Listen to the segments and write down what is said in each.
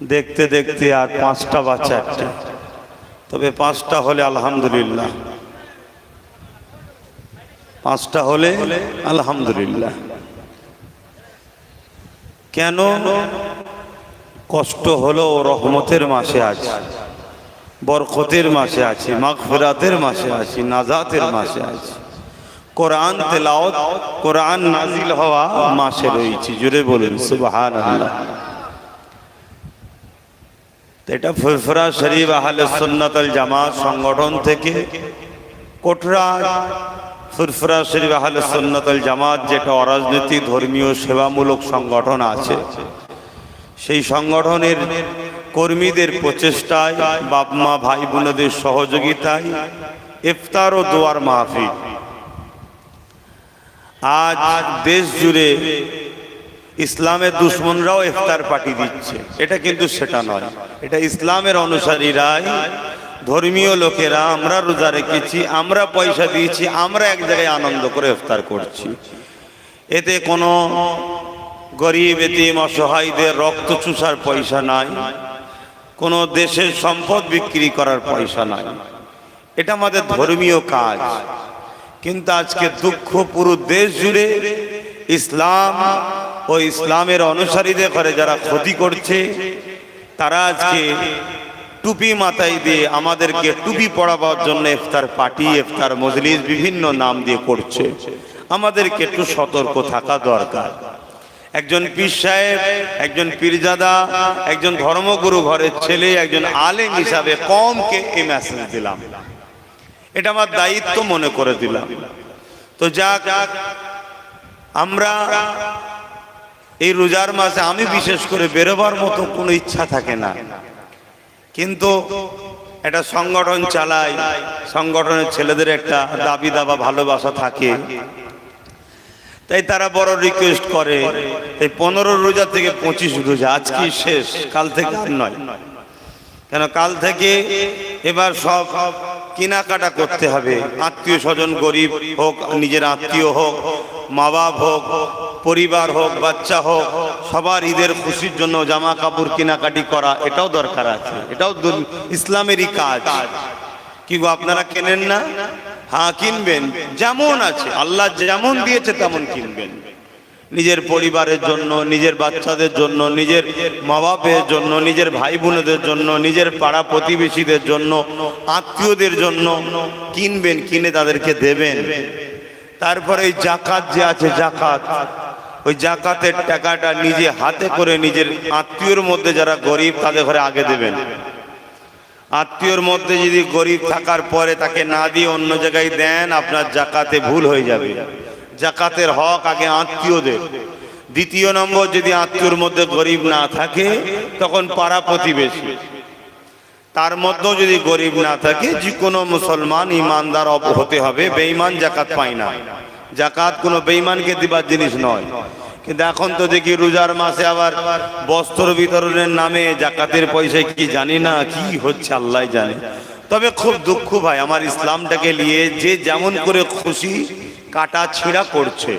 দেখতে দেখতে আর পাঁচটা বা চারটে। তবে পাঁচটা হলে আলহামদুলিল্লাহ। পাঁচটা হলে আলহামদুলিল্লাহ। কেন কষ্ট হলো রহমতের মাসে আছে বরকতের মাসে আছে মাগফিরাতের মাসে আছি নাজাতের মাসে আছি কোরআন তেলাওত কোরআন নাজিল হওয়া মাসে রয়েছি। জুড়ে বলুন সুবহান আল্লাহ এটা ফুরফুরা শরীফ আহলে সুন্নাত আল জামাত সংগঠন থেকে কোটরা ফুরফুরা শরীফ আহলে সুন্নাত আল জামাত যেটা অরাজনৈতিক ধর্মীয় সেবামূলক সংগঠন আছে, সেই সংগঠনের কর্মীদের প্রচেষ্টায় বাপ মা ভাই বোনদের সহযোগিতায় ইফতার ও দোয়ার মাহফিল। আজ দেশ জুড়ে ইসলামের দুশ্মনরাও ইফতার পার্টি দিচ্ছে। এটা কিন্তু সেটা নয়। এটা ইসলামের অনুসারীরাই, ধর্মীয় লোকেরা, আমরা রোজা রেখেছি, আমরা পয়সা দিয়েছি, আমরা এক জায়গায় আনন্দ করে ইফতার করছি। এতে কোনো গরিব, এতিম, অসহায়দের রক্ত চুষার পয়সা নাই, কোনো দেশের সম্পদ বিক্রি করার পয়সা নাই। এটা আমাদের ধর্মীয় কাজ। কিন্তু আজকে দুঃখ পুরো দেশ জুড়ে ইসলাম ও ইসলামের অনুসারীদের করে যারা ক্ষতি করছে, তারা আজকে টুপি মাথায় দিয়ে আমাদেরকে টুপি পড়াবার জন্য ইফতার পার্টি, ইফতার মজলিস, বিভিন্ন নাম দিয়ে করছে। আমাদেরকে একটু সতর্ক থাকা দরকার। একজন পীর সাহেব, একজন পীরজাদা, একজন ধর্মগুরু ঘরের ছেলে, একজন আলেম হিসাবে কমকে এই মেসেজ দিলাম। এটা আমার দায়িত্ব মনে করে দিলাম। তো যাক, আমরা এই রোজার মাসে আমি বিশেষ করে বেরোবার মতো কোনো ইচ্ছা থাকে না। কিন্তু একটা সংগঠন চালাই সংগঠনের ছেলেদের একটা দাবি দাবা, ভালোবাসা থাকে। তাই তারা বড় রিকোয়েস্ট করে, এই পনেরো রোজা থেকে পঁচিশ রোজা আজকে শেষ? কাল থেকে নয়। কেন কাল থেকে এবার সব কেনাকাটা করতে হবে। আত্মীয় স্বজন গরিব হোক, নিজের আত্মীয় হোক মা বাপ হোক, পরিবার হোক, বাচ্চা হোক, সবার ঈদের খুশির জন্য জামা কাপড় কেনাকাটি করা, এটাও দরকার আছে। এটাও ইসলামেরই কাজ। কি আপনারা কেনেন না? হ্যাঁ কিনবেন। যেমন আছে, আল্লাহ যেমন দিয়েছে তেমন কিনবেন। নিজের পরিবারের জন্য, নিজের বাচ্চাদের জন্য, নিজের মা বাপের জন্য, নিজের ভাই বোনেদের জন্য, নিজের পাড়া প্রতিবেশীদের জন্য, আত্মীয়দের জন্য কিনবেন, কিনে তাদেরকে দেবেন। তারপরে এই জাকাত যে আছে, জাকাত। ওই জাকাতের টাকাটা নিজে হাতে করে নিজের আত্মীয়র মধ্যে যারা গরিব তাদের ঘরে আগে দেবেন। আত্মীয়র মধ্যে যদি গরিব থাকার পরে তাকে না দিয়ে অন্য জায়গায় দেন, আপনার জাকাতে ভুল হয়ে যাবে। জাকাতের হক আগে আত্মীয়দের। দ্বিতীয় নম্বর, যদি আত্মীয়র মধ্যে গরিব না থাকে, তখন পাড়া প্রতিবেশী। তার মধ্যেও যদি গরিব না থাকে যে কোনো মুসলমান ইমানদার হতে হবে, বেঈমান জাকাত পায় না। জাকাত কোনো বেঈমানকে দিবার জিনিস নয়। কিন্তু এখন তো দেখি রোজার মাসে আবার বস্ত্র বিতরণের নামে জাকাতের পয়সায় কি জানি না, কি হচ্ছে আল্লাহ জানে। তবে খুব দুঃখ ভাই, আমার ইসলামটাকে নিয়ে যে যেমন করে খুশি কাটা ছিঁড়া করছে।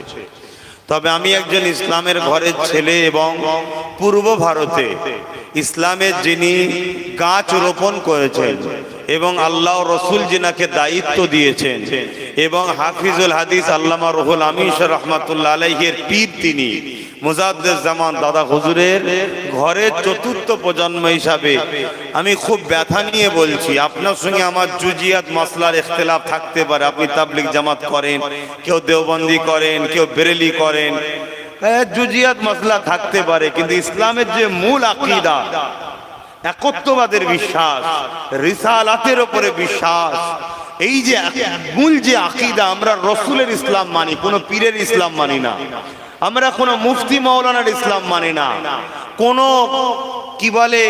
তবে আমি একজন ইসলামের ঘরের ছেলে এবং পূর্ব ভারতে ইসলামের যিনি গাছ রোপণ করেছেন এবং আল্লাহ রসুল জিনাকে দায়িত্ব দিয়েছেন এবং হাফিজুল হাদিস আল্লামা রহুল আমিন রহমাতুল্লাহ আলাইহের পীর তিনি জামান দাদা হুজুরের ঘরের চতুর্থ প্রজন্ম হিসাবে আমি খুব ব্যথা নিয়ে বলছি, আপনার সঙ্গে আমার জুজিয়াত মাসলার ইখতলাফ থাকতে পারে, আপনি তাবলিক জামাত করেন, কেউ দেওবন্দি করেন, কেউ বেরেলি করেন। জুজিয়াত মাসলা থাকতে পারে, কিন্তু ইসলামের যে মূল আকিদা, একত্ববাদের বিশ্বাস, রিসালাতের উপরে বিশ্বাস, এই যে মূল যে আকিদা আমরা রসুলের ইসলাম মানি, কোন পীরের ইসলাম মানি না। আমরা কোনো মুফতি মাওলানার ইসলাম মানি না। কোন কি বলে,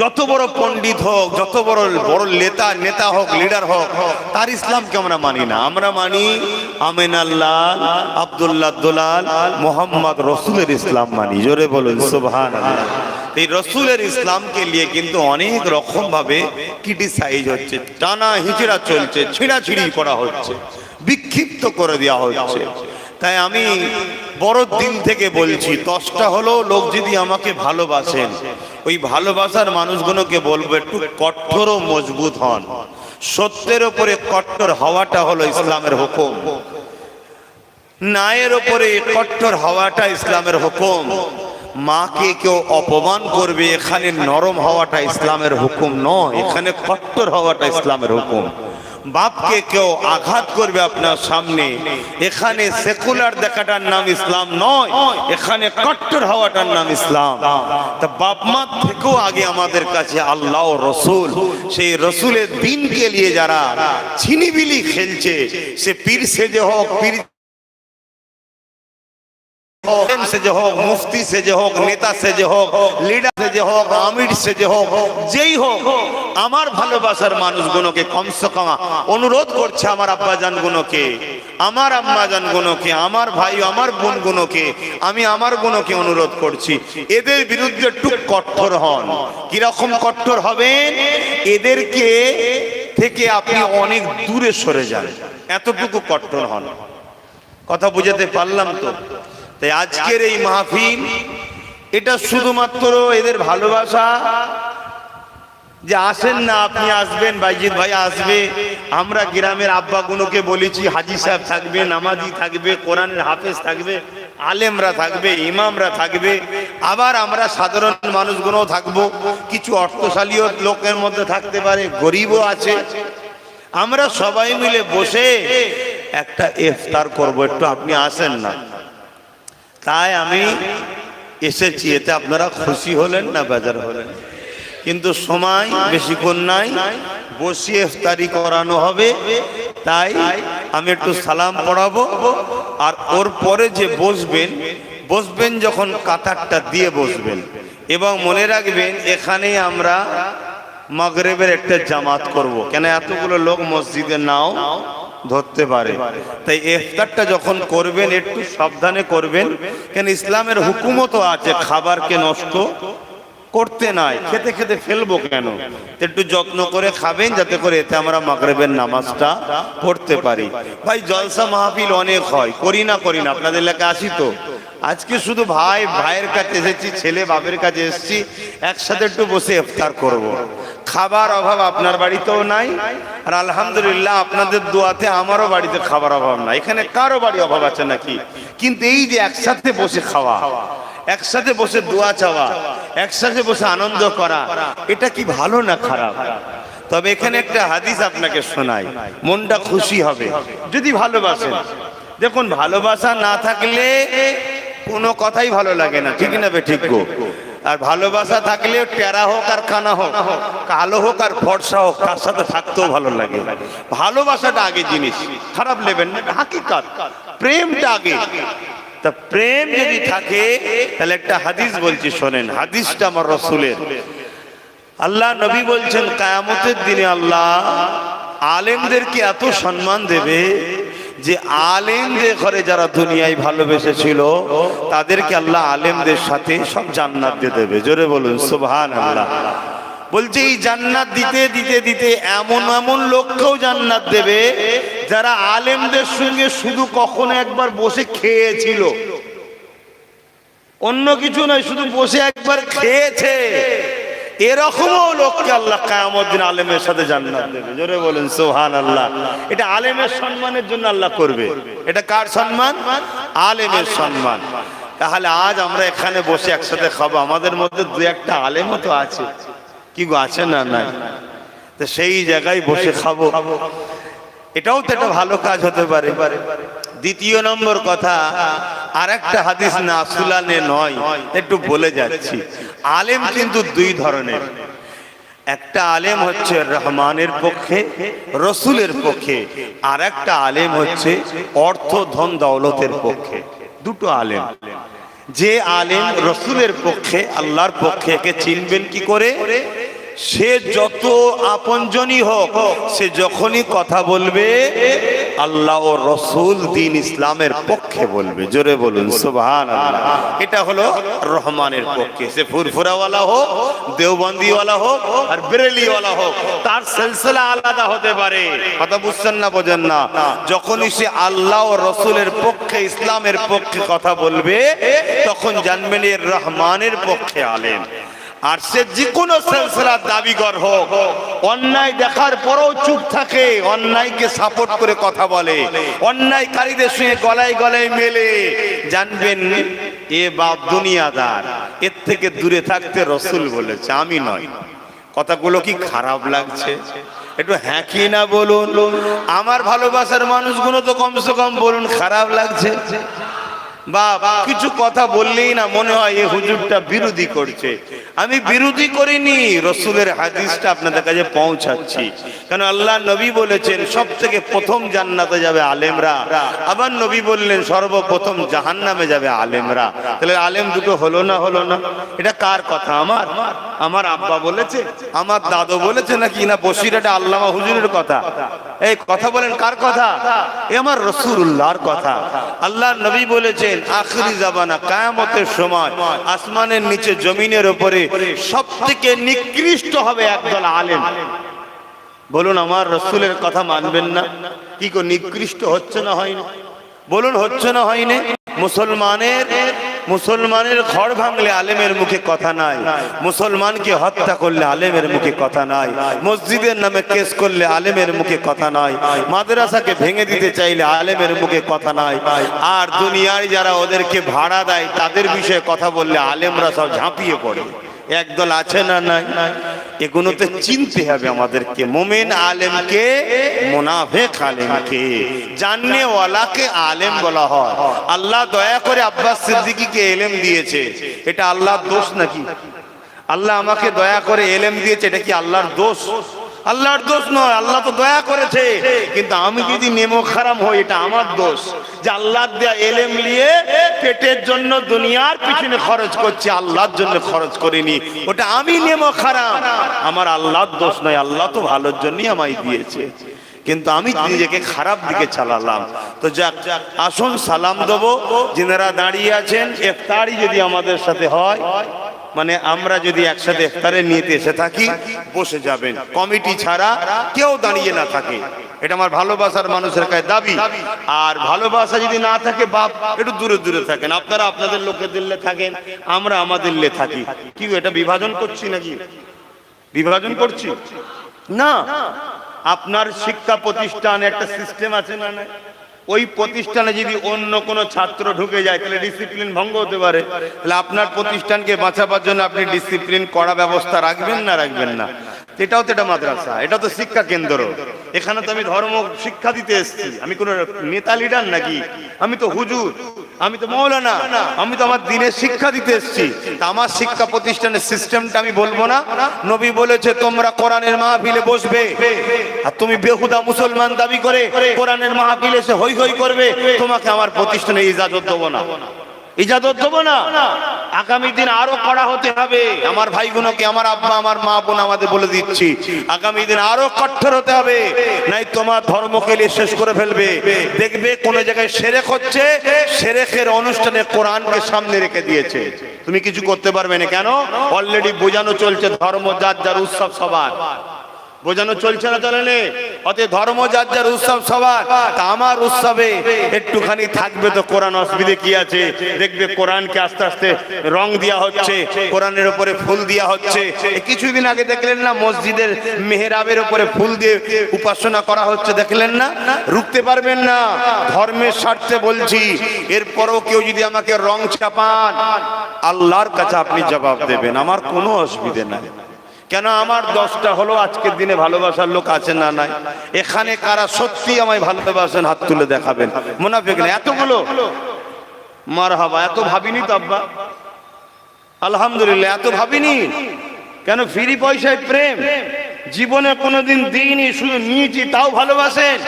যত বড় পণ্ডিত হোক, যত বড় বড় নেতা নেতা হোক লিডার হোক, তার ইসলামকে আমরা মানি না। আমরা মানি আমিন আল্লাহ আবদুল্লাহ দোলাল, মোহাম্মদ রসুলের ইসলাম মানি। জোরে বলুন সুবহান এই রসুলের ইসলামকে নিয়ে কিন্তু অনেক রকম ভাবে ক্রিটিসাইজ হচ্ছে, টানা হিচড়া চলছে, ছিঁড়াছিড়ি করা হচ্ছে, বিক্ষিপ্ত করে দেওয়া হচ্ছে। তাই আমি বড় দিন থেকে বলছি, দশটা হলো লোক যদি আমাকে ভালোবাসেন, ওই ভালোবাসার মানুষগুলোকে বলব একটু কঠোর ও মজবুত হন। সত্যের ওপরে কট্টর হওয়াটা হলো ইসলামের হুকুম। নায়ের ওপরে কট্টর হওয়াটা ইসলামের হুকুম। মাকে কেউ অপমান করবে, এখানে নরম হওয়াটা ইসলামের হুকুম নয়, এখানে কট্টর হওয়াটা ইসলামের হুকুম। বাপকে কেউ আঘাত করবে আপনার সামনে। এখানে সেকুলার দেখাটার নাম ইসলাম নয়, এখানে কট্টর হওয়াটার নাম ইসলাম। তা বাপ মা থেকেও আগে আমাদের কাছে আল্লাহ রসুল, সেই রসুলের দিনকে নিয়ে যারা ছিনিবিলি খেলছে, সে পীর সেজে হোক, পীর অহম সে যে হোক, মুফতি যে হোক, নেতা সে যে হোক লিডার যে হোক, আমির সে যে হোক, যেই হোক, আমার ভালোবাসার মানুষগুলোকে কমসে কম অনুরোধ করছে আমার আব্বাজানগুলোকে, আমার আম্মাজানগুলোকে, আমার ভাই, আমার বোনগুলোকে, আমি আমার গুণকে অনুরোধ করছি। এদের বিরুদ্ধে একটু কঠোর হন। কীরকম কঠোর হবেন? এদেরকে থেকে আপনি অনেক দূরে সরে যান। এতটুকু কঠোর হন। কথা বুঝাতে পারলাম তো? তাই আজকের এই মাহফিল, এটা শুধুমাত্র এদের ভালোবাসা যে আসেন না, আপনি আসবেন বাইজিৎ ভাই আসবে। আমরা গ্রামের আব্বাগুলোকে বলেছি, হাজি সাহেব থাকবে, নামাজি থাকবে, কোরআনের হাফেজ থাকবে, আলেমরা থাকবে, ইমামরা থাকবে। আবার আমরা সাধারণ মানুষগুলো থাকব। কিছু অর্থশালীও লোকের মধ্যে থাকতে পারে, গরিবও আছে। আমরা সবাই মিলে বসে একটা ইফতার করব, একটু আপনি আসেন না। তাই আমি এসেছি, এতে আপনারা খুশি হলেন না বেজার হলেন কিন্তু সময় বেশিক্ষণ নাই বসিয়ে ইফতারি করানো হবে, তাই আমি একটু সালাম পড়াবো, আর ওর পরে যে বসবেন বসবেন যখন কাতারটা দিয়ে বসবেন এবং মনে রাখবেন, এখানেই আমরা মগরেবের একটা জামাত করব। কেন এতগুলো লোক মসজিদে নাও ধরতে পারে। তাই ইফতারটা যখন করবেন, একটু সাবধানে করবেন। কেন ইসলামের হুকুমও তো আছে, খাবারকে নষ্ট করতে নাই, খেতে খেতে ফেলব কেন? একটু যত্ন করে খাবেন, যাতে করে এতে আমরা মাগরেবের নামাজটা পড়তে পারি। ভাই, জলসা মাহফিল অনেক হয়, করি না করি না, আপনাদের এলাকায় আসি তো? আজকে শুধু ভাই, ভাইয়ের কাছে এসেছি, ছেলে বাপের কাছে এসেছি, একসাথে একটু বসে ইফতার করব। খাবার অভাব আপনার বাড়িতেও নাই। আর আলহামদুলিল্লাহ আপনাদের দোয়াতে আমারও বাড়িতে খাবার অভাব নাই। এখানে কারও বাড়ি অভাব আছে নাকি? কিন্তু এই যে একসাথে বসে খাওয়া, একসাথে বসে দোয়া চাওয়া, একসাথে বসে আনন্দ করা, এটা কি ভালো না খারাপ? তবে এখানে একটা হাদিস আপনাকে শোনাই, মনটা খুশি হবে। যদি ভালোবাসেন, দেখুন, ভালোবাসা না থাকলে কোনো কথাই ভালো লাগে না। ঠিক না বে, ঠিক আর ভালোবাসা থাকলে টেরা হোক আর কানা হোক, কালো হোক আর ফর্সা হোক, তার সাথে থাকতেও ভালো লাগে। ভালোবাসাটা আগে জিনিস, খারাপ নেবেন না, হাকিকাত। প্রেমটা আগে। তা প্রেম যদি থাকে, তাহলে একটা হাদিস বলছি, শোনেন, হাদিসটা আমার রসুলের। আল্লাহ নবী বলছেন, কায়ামতের দিনে আল্লাহ আলেমদেরকে এত সম্মান দেবে যে আলেমদের ঘরে যারা দুনিয়ায় ভালোবেসেছিল, তাদেরকে আল্লাহ আলেমদের সাথে সব জান্নাত দিয়ে দেবে। জোরে বলুন সুবহান আল্লাহ বলছে, এই জান্নাত দিতে দিতে দিতে এমন এমন লোককেও জান্নাত দেবে যারা আলেমদের সঙ্গে শুধু কখনো একবার বসে খেয়েছিল। অন্য কিছু নয়, শুধু বসে একবার খেয়েছে। এরকমও লোককে আল্লাহ কায়ামত দিন আলেমের সাথে জান্নাত দেবে। জোরে বলেন সোহান আল্লাহ এটা আলেমের সম্মানের জন্য আল্লাহ করবে। এটা কার সম্মান? আলেমের সম্মান। তাহলে আজ আমরা এখানে বসে একসাথে খাব। আমাদের মধ্যে দু একটা আলেমও তো আছে। কি গো, আছে না নাই? তো সেই জায়গায় বসে খাব। এটাও তো একটা ভালো কাজ হতে পারে। দ্বিতীয় নম্বর কথা আর একটা হাদিস না সুলানে নয়, একটু বলে যাচ্ছি। আলেম কিন্তু দুই ধরনের। একটা আলেম হচ্ছে রহমানের পক্ষে, রসুলের পক্ষে আর একটা আলেম হচ্ছে অর্থ, ধন, দৌলতের পক্ষে। দুটো আলেম। যে আলেম রসুলের পক্ষে, আল্লাহর পক্ষে একে চিনবেন কি করে? সে যত আপনজনই হোক, সে যখনই কথা বলবে, আল্লাহ ও রসুল দিন ইসলামের পক্ষে বলবে। জোরে বলুন সুবহান এটা হলো রহমানের পক্ষে। সে ফুরফুরাওয়ালা হোক, দেওবন্দিওয়ালা হোক, আর বেরেলিওয়ালা হোক, তার সিলসিলা আলাদা হতে পারে। কথা বুঝছেন না, বোঝেন না? যখনই সে আল্লাহ ও রসুলের পক্ষে, ইসলামের পক্ষে কথা বলবে, তখন জানবেন এর রহমানের পক্ষে আলেন আর সে যে কোনো সিলসিলার দাবিগর হোক, অন্যায় দেখার পরেও চুপ থাকে, অন্যায়কে সাপোর্ট করে কথা বলে, অন্যায়কারীদের সঙ্গে গলায় গলায় মেলে। জানবেন, এ বাপ দুনিয়াদার, এর থেকে দূরে থাকতে রসুল বলেছে, আমি নয়। কথাগুলো কি খারাপ লাগছে? একটু হ্যাঁ কি না বলুন। আমার ভালোবাসার মানুষগুলো তো কমসে কম বলুন, খারাপ লাগছে। বা কিছু কথা বললেই না মনে হয় এই হুজুরটা বিরোধী করছে। আমি বিরোধী করিনি, রসুলের হাদিসটা আপনাদের কাছে পৌঁছাচ্ছি। কারণ আল্লাহ নবী বলেছেন সব থেকে প্রথম জান্নাতে যাবে আলেমরা। আবার নবী বললেন, সর্বপ্রথম জাহান্নামে যাবে আলেমরা। তাহলে আলেম দুটো হলো না হলো না? এটা কার কথা আমার? আমার আব্বা বলেছে, আমার দাদু বলেছে নাকি না বসির বসিরাটা আল্লামা হুজুরের কথা? এই কথা বলেন কার কথা? এ আমার রসুল্লাহর কথা। আল্লাহ নবী বলেছেন আখরি জামানা কায়ামতের সময় আসমানের নিচে, জমিনের উপরে সব থেকে নিকৃষ্ট হবে একদল আলেম। বলুন, আমার রসুলের কথা মানবেন না? কি কো নিকৃষ্ট হচ্ছে না হয়নি? বলুন, হচ্ছে না হয়নি? মুসলমানের মুসলমানের ঘর ভাঙলে আলেমের মুখে কথা নাই। মুসলমানকে হত্যা করলে আলেমের মুখে কথা নাই। মসজিদের নামে কেস করলে আলেমের মুখে কথা নাই। মাদ্রাসাকে ভেঙে দিতে চাইলে আলেমের মুখে কথা নাই। আর দুনিয়ায় যারা ওদেরকে ভাড়া দেয় তাদের বিষয়ে কথা বললে আলেমরা সব ঝাঁপিয়ে পড়ে। একদল আছে না নাই? এগুলোতে চিনতে হবে আমাদেরকে। মোমেন আলেমকে মোনাফেক আলেমকে। জাননে ওয়ালাকে আলেম বলা হয়। আল্লাহ দয়া করে আব্বাস সিদ্দিকীকে এলেম দিয়েছে। এটা আল্লাহর দোষ নাকি? আল্লাহ আমাকে দয়া করে এলেম দিয়েছে, এটা কি আল্লাহর দোষ? আল্লাহর দোষ নয় আল্লাহ তো দয়া করেছে। কিন্তু আমি যদি নেমো খারাপ হই এটা আমার দোষ। যে আল্লাহ দেয়া এলেম নিয়ে পেটের জন্য দুনিয়ার পিছনে খরচ করছি আল্লাহর জন্য খরচ করিনি। ওটা আমি নেমো খারাপ। আমার আল্লাহর দোষ নয় আল্লাহ তো ভালোর জন্যই আমায় দিয়েছে। কিন্তু আমি নিজেকে খারাপ দিকে চালালাম। তো যাক আসুন সালাম দেবো। যিনারা দাঁড়িয়ে আছেন ইফতারি যদি আমাদের সাথে হয়। মানে আমরা যদি একসাথে ইফতারে নিতে এসে থাকি, বসে যাবেন। কমিটি ছাড়া কেউ দাঁড়িয়ে না থাকে। এটা আমার ভালোবাসার মানুষের কাছে দাবি। আর ভালোবাসা যদি না থাকে, বাপ, একটু দূরে দূরে থাকেন। আপনারা আপনাদের লোকের দিল্লে থাকেন, আমরা আমাদের লে থাকি। কি এটা বিভাজন করছি নাকি? বিভাজন করছি? না। আপনার শিক্ষা প্রতিষ্ঠান একটা সিস্টেম আছে না না ওই প্রতিষ্ঠানে যদি অন্য কোনো ছাত্র ঢুকে যায়, তাহলে ডিসিপ্লিন ভঙ্গ হতে পারে। তাহলে আপনার প্রতিষ্ঠানকে বাঁচাবার জন্য আপনি ডিসিপ্লিন করা ব্যবস্থা রাখবেন না রাখবেন না। এটাও তো এটা মাদ্রাসা এটা তো শিক্ষা কেন্দ্র। এখানে তো আমি ধর্ম শিক্ষা দিতে এসেছি। আমি কোনো নেতা লিডার নাকি? আমি তো হুজুর, আমি তো মৌলানা, আমি তো আমার দিনের শিক্ষা দিতে এসেছি। আমার শিক্ষা প্রতিষ্ঠানের সিস্টেমটা আমি বলব না। নবী বলেছে, তোমরা কোরআনের মাহফিলে বসবে। আর তুমি বেহুদা মুসলমান দাবি করে কোরআনের মাহফিলে এসে হই হই করবে। তোমাকে আমার প্রতিষ্ঠানে ইজাজত দেবো না। ইজাজত দেবো না। আগামী দিন আরও কড়া হতে হবে। আমার ভাইগুলোকে, আমার আব্বা, আমার মা বোন আমাদের বলে দিচ্ছি, আগামী দিন আরও কঠোর হতে হবে। নাই তোমার ধর্মকে নিয়ে শেষ করে ফেলবে। দেখবে কোন জায়গায় সেরেক হচ্ছে, সেরেকের অনুষ্ঠানে কোরআনকে সামনে রেখে দিয়েছে। তুমি কিছু করতে পারবে না কেন? অলরেডি বোঝানো চলছে ধর্ম যার যার উৎসব সবার। বোঝানো চলছে না চলে নে। অত ধর্ম যার যার উৎসব সবার। তা আমার উৎসবে একটুখানি থাকবে তো কোরআন অসুবিধে কি আছে? দেখবে কোরআনকে আস্তে আস্তে রং দেওয়া হচ্ছে, কোরআনের উপরে ফুল দেওয়া হচ্ছে। কিছুদিন আগে দেখলেন না, মসজিদের মেহরাবের উপরে ফুল দিয়ে উপাসনা করা হচ্ছে, দেখলেন না? রুখতে পারবেন না। ধর্মের স্বার্থে বলছি, এরপরও কেউ যদি আমাকে রং চাপান আল্লাহর কাছে আপনি জবাব দেবেন। আমার কোনো অসুবিধে নাই। কেন আমার দশটা হলো আজকের দিনে ভালোবাসার লোক আছে না নাই? এখানে কারা সত্যি আমায় ভালোবাসেন হাত তুলে দেখাবেন। মোনাফিক না এতগুলো। মার হাবা এত ভাবিনি তো আব্বা? আলহামদুলিল্লাহ, এত ভাবিনি। কেন ফ্রি পয়সায় প্রেম? জীবনে কোনোদিন দিইনি, শুধু নিয়েছি, তাও ভালোবাসেন।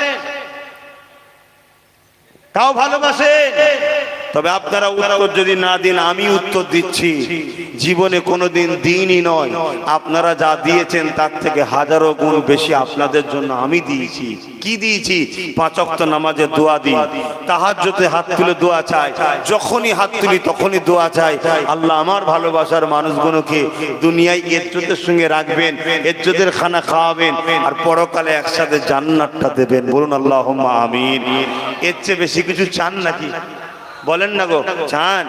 তাও ভালোবাসেন। তবে আপনারা উত্তর যদি না দিন, আমি উত্তর দিচ্ছি। জীবনে কোনোদিন দিনই নয়। আপনারা যা দিয়েছেন, তার থেকে হাজারো গুণ বেশি আপনাদের জন্য আমি দিয়েছি। কি দিয়েছি? পাঁচক্ত নামাজে দোয়া দিই। তাহাজ্জতে হাত তুলে দোয়া চাই। যখনই হাত তুলি, তখনই দোয়া চাই। আল্লাহ আমার ভালোবাসার মানুষগুলোকে দুনিয়ায় এজ্জতের সঙ্গে রাখবেন, এজ্জতের খানা খাওয়াবেন, আর পরকালে একসাথে জান্নাতটা দেবেন। বলুন আল্লাহ আমিন। এর চেয়ে বেশি কিছু চান নাকি? বলেন না গো, চান।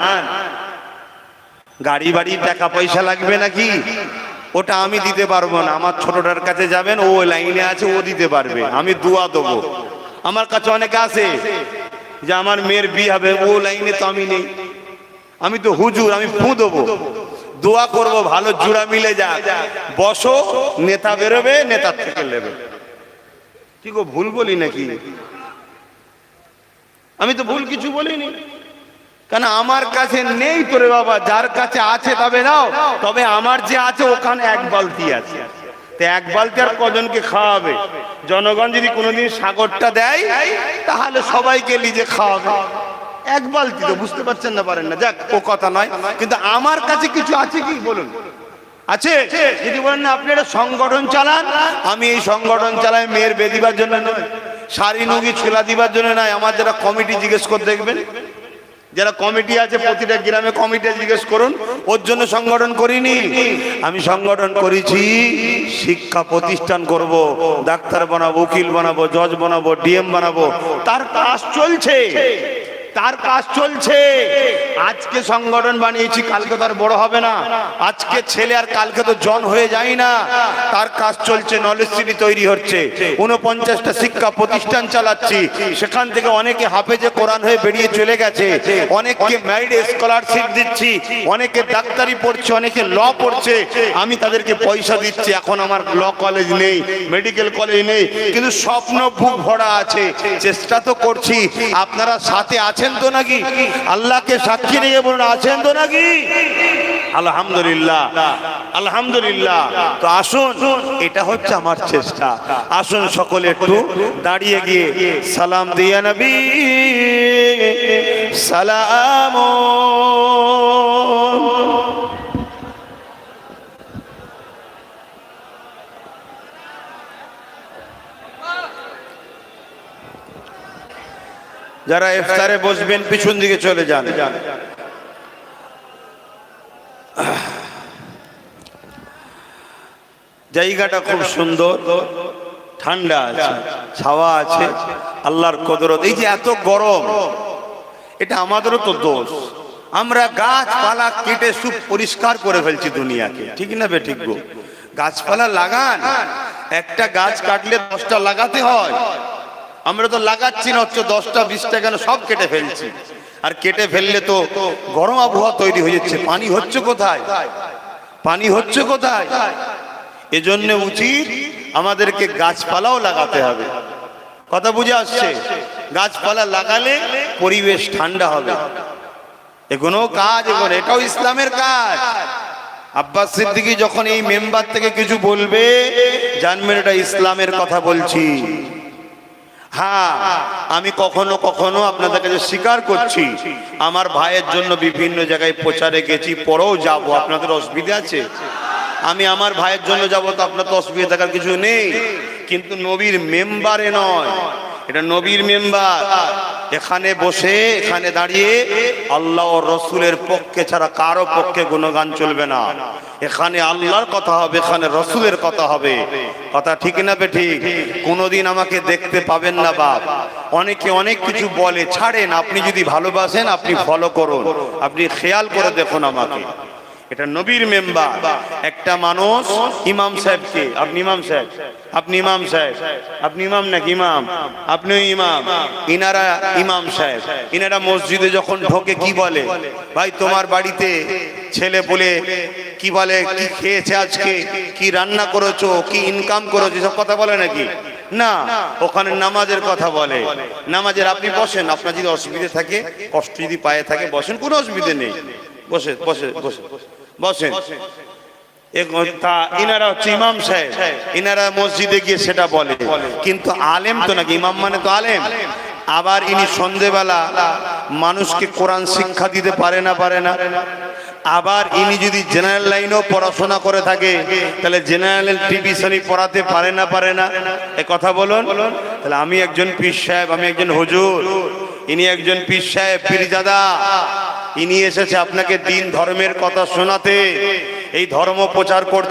গাড়ি বাড়ি টাকা পয়সা লাগবে নাকি? ওটা আমি দিতে পারব না। আমার ছোটটার কাছে যাবেন, ও লাইনে আছে, ও দিতে পারবে। আমি দোয়া দেবো। আমার কাছে অনেকে আছে যে আমার মেয়ের বিয়ে হবে, ও লাইনে তো আমি নেই। আমি তো হুজুর, আমি ফু দেবো। দোয়া করব, ভালো জুড়া মিলে যা বসো, নেতা বেরোবে, নেতার থেকে নেবে। কি গো, ভুল বলি নাকি? আমি তো ভুল কিছু বলিনি। কেন আমার কাছে নেই তোরে বাবা, যার কাছে আছে তবে নাও তবে আমার যে আছে, ওখানে এক বালতি আছে। এক বালতি আর কজনকে খাওয়াবে? জনগণ যদি কোনোদিন সাগরটা দেয়, তাহলে সবাইকে লিজে খাওয়াবে। এক বালতি তো বুঝতে পারছেন না, পারেন না। যাক, ও কথা নয়। কিন্তু আমার কাছে কিছু আছে কি? বলুন। আছে? যদি বলেন, না, আপনি একটা সংগঠন চালান। আমি এই সংগঠন চালাই, মেয়ের বেদিবার জন্য নয়। শাড়ি, নুগি, ছোলা দিবার জন্য নয়। আমার যারা কমিটি জিজ্ঞেস করে দেখবেন যারা কমিটি আছে, প্রতিটা গ্রামে কমিটি জিজ্ঞেস করুন। ওর জন্য সংগঠন করিনি। আমি সংগঠন করেছি, শিক্ষা প্রতিষ্ঠান করব, ডাক্তার বানাবো, উকিল বানাবো, জজ বানাবো, ডিএম বানাবো। তার কাজ চলছে। তার কাজ চলছে। আজকে সংগঠন বানিয়েছি, কালকে তার বড় হবে না। আজকে ছেলে আর কালকে তো জন হয়ে যায় না। তার কাজ চলছে নলেজ সিটি তৈরি হচ্ছে। উনপঞ্চাশটা শিক্ষা প্রতিষ্ঠান চালাচ্ছি। সেখান থেকে অনেকে হাফেজে কোরআন হয়ে বেরিয়ে চলে গেছে। অনেককে ম্যারিড স্কলারশিপ দিচ্ছি। অনেকে ডাক্তারি পড়ছে, অনেকে ল পড়ছে। আমি তাদেরকে পয়সা দিচ্ছি। এখন আমার ল কলেজ নেই মেডিকেল কলেজ নেই। কিন্তু স্বপ্ন বুক ভরা আছে। চেষ্টা তো করছি। আপনারা সাথে আছেন তো নাকি? আল্লাহকে সাক্ষী নিয়ে বলুন, আছেন তো নাকি? আলহামদুলিল্লাহ আলহামদুলিল্লাহ। তো আসুন, এটা হচ্ছে আমার চেষ্টা। আসুন সকলে একটু দাঁড়িয়ে গিয়ে সালাম দিয়া নবী। সালাম যারা ইফতারে বসবেন, পিছন দিকে চলে যান। জায়গাটা খুব সুন্দর, ঠান্ডা আছে, ছাওয়া আছে, আল্লাহর কদরত। এই যে এত গরম, এটা আমাদেরও তো দোষ। আমরা গাছপালা কেটে সুপ পরিষ্কার করে ফেলছি দুনিয়াকে। ঠিক না বে, ঠিক গাছপালা লাগান। একটা গাছ কাটলে দশটা লাগাতে হয়। আমরা তো লাগাচ্ছি না, হচ্ছে দশটা, বিশটা কেন সব কেটে ফেলছি। আর কেটে ফেললে তো গরম আবহাওয়া তৈরি হয়ে যাচ্ছে। পানি হচ্ছে কোথায়? পানি হচ্ছে কোথায়? এজন্য উচিত আমাদেরকে গাছপালাও লাগাতে হবে। কথা বুঝে আসছে? গাছপালা লাগালে পরিবেশ ঠান্ডা হবে। এগুলো কাজ এগুলো এটাও ইসলামের কাজ। আব্বাস সিদ্দিকী যখন এই মেম্বার থেকে কিছু বলবে, জানবেন এটা ইসলামের কথা বলছি। হ্যাঁ আমি কখনো কখনো আপনাদের কাছে স্বীকার করছি। আমার ভাইয়ের জন্য বিভিন্ন জায়গায় প্রচারে গেছি, পরেও যাব। আপনাদের অসুবিধা আছে? আমি আমার ভাইয়ের জন্য যাব তো আপনার তো অসুবিধা থাকার কিছু নেই। কিন্তু নবীর মেম্বারে নয়। এটা নবীর মেম্বার। এখানে বসে, এখানে দাঁড়িয়ে আল্লাহ ও রসুলের পক্ষে ছাড়া কারও পক্ষে গুণগান চলবে না। এখানে আল্লাহর কথা হবে, এখানে রসুলের কথা হবে। কথা ঠিক না বে ঠিক? কোনোদিন আমাকে দেখতে পাবেন না বাপ। অনেকে অনেক কিছু বলে, ছাড়েন, আপনি যদি ভালোবাসেন, আপনি ফলো করুন। আপনি খেয়াল করে দেখুন আমাকে। এটা নবীর মেম্বার। একটা মানুষ ইমাম সাহেবকে। আপনি ইমাম সাহেব? আপনি ইমাম সাহেব? আপনি ইমাম নাকি ইমাম? আপনি ইমাম। ইনারা ইমাম সাহেব। ইনারা মসজিদে যখন ঢোকে কি বলে? ভাই, তোমার বাড়িতে ছেলে বলে কি বলে? কি খেয়েছে আজকে? কি রান্না করেছ? কি ইনকাম করেছ? সব কথা বলে নাকি? না, ওখানে নামাজের কথা বলে। নামাজের আপনি বসেন, আপনার যদি অসুবিধা থাকে, কষ্ট যদি পায়ে থাকে, বসেন, কোনো অসুবিধে নেই। বসে বসে বসে। বসেন। ইনারা হচ্ছে ইমাম সাহেব। ইনারা মসজিদে গিয়ে সেটা বলে। কিন্তু আলেম তো নাকি? ইমাম মানে তো আলেম। আবার ইনি সন্ধেবেলা মানুষকে কোরআন শিক্ষা দিতে পারে না পারে না। আবার ইনি যদি জেনারেল লাইনেও পড়াশোনা করে থাকে তাহলে জেনারেল টিভিশনই পড়াতে পারে না পারে না। এ কথা বলুন। তাহলে আমি একজন পীর সাহেব আমি একজন হুজুর। ইনি একজন পীর সাহেব পীরজাদা। ইনি এসেছে আপনাকে দিন ধর্মের কথা শোনাতে। এই ধর্ম প্রচার করছে।